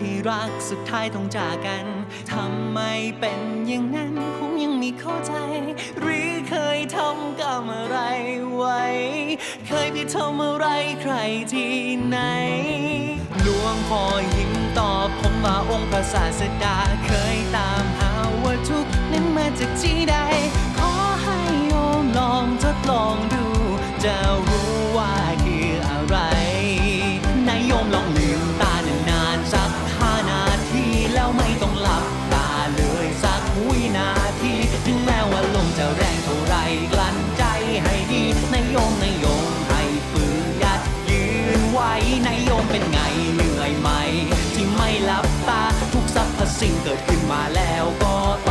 ที่รักสุดท้ายต้องจากกัน ทำไมเป็นอย่างนั้นคงยังมีเข้าใจ หรือเคยทำกรรมอะไรไว้ เคยไปทำอะไรใครที่ไหนหลวงพ่อยิ้มตอบผมว่าองค์พระศาสดาเคยตามหาว่าทุกนั้นมาจากที่ใด ขอให้โยมลองทดลองดูจะ ว่าลมจะแรงเท่าไรกลั้นใจให้ดีนายโยมนายโยมให้ฝืนยัดยืนไว้นายโยมเป็นไงเหนื่อยไหม ที่ไม่หลับตาทุกสรรพสิ่งเกิดขึ้นมาแล้วก็ต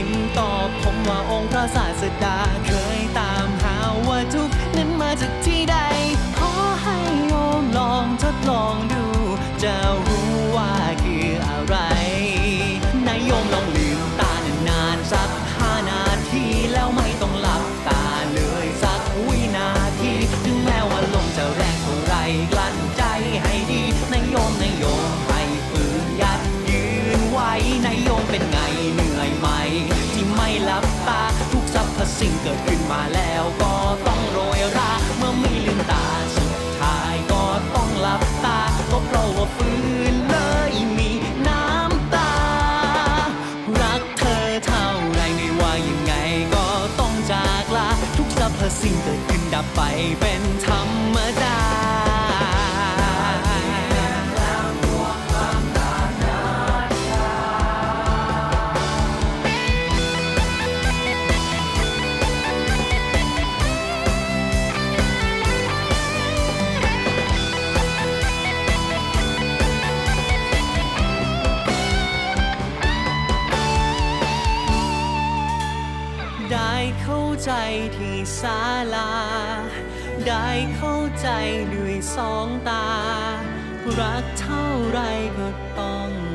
ยิ้มตอบผมว่าองค์พระศาสดาเคยตามหาว่าทุกนั้นมาจากที่ใด ขอให้โยมลองทดลองดู จะรู้ว่าคืออะไรนายโยมลองลืมตานานสักห้านาทีแล้วไม่ต้องหลับตา เป็น ได้เข้าใจที่ศาลา ได้เข้าใจด้วยสองตา รักเท่าไรก็ต้อง